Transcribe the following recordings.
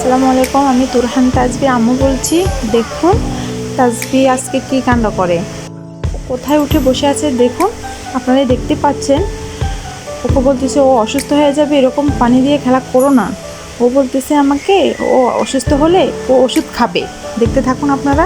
আসসালামু আলাইকুম, আমি তুরহান তাজবি আম্মু বলছি। দেখুন তাজবি আজকে কি কাণ্ড করে। কোথায় উঠে বসে আছে দেখুন আপনারা দেখতে পাচ্ছেন। ওকে বলতেছে, ও অসুস্থ হয়ে যাবে, এরকম পানি দিয়ে খেলা করো না। ও বলতেছে আমাকে, ও অসুস্থ হলে ও ওষুধ খাবে। দেখতে থাকুন আপনারা।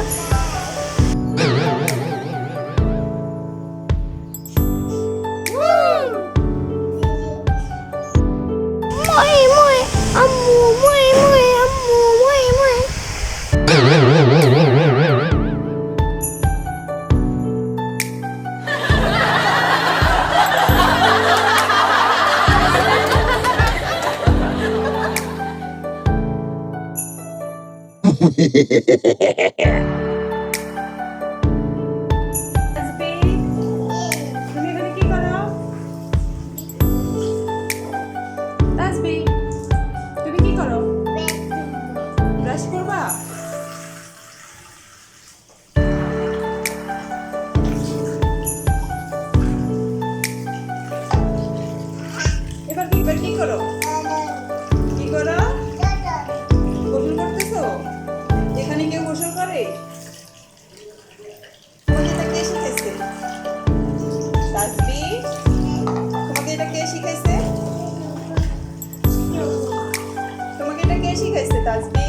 Yeah. শিখাইছে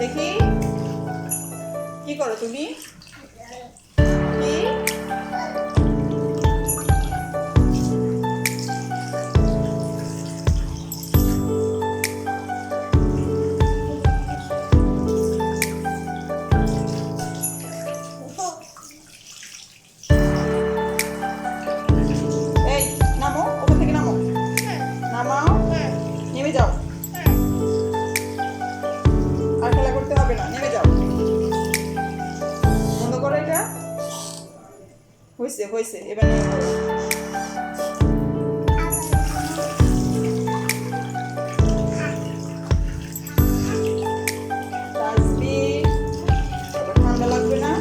দেখি। কি করো তুমি? খেলা হবে না, নেমে যাও। বন্ধ করো এটা। হয়েছে হয়েছে এবার ঠান্ডা লাগবে না?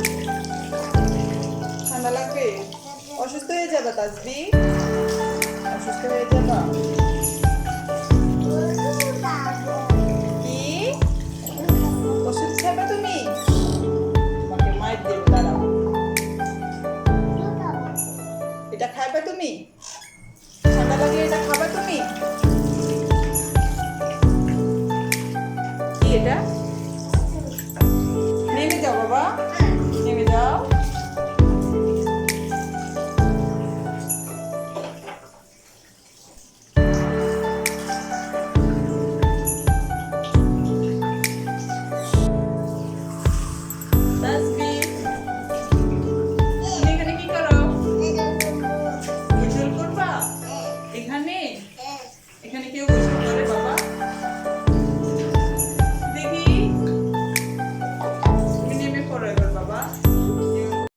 ঠান্ডা লাগবে? অসুস্থ হয়ে যাবে তাসবি অসুস্থ হয়ে যাবা? এটা খাবে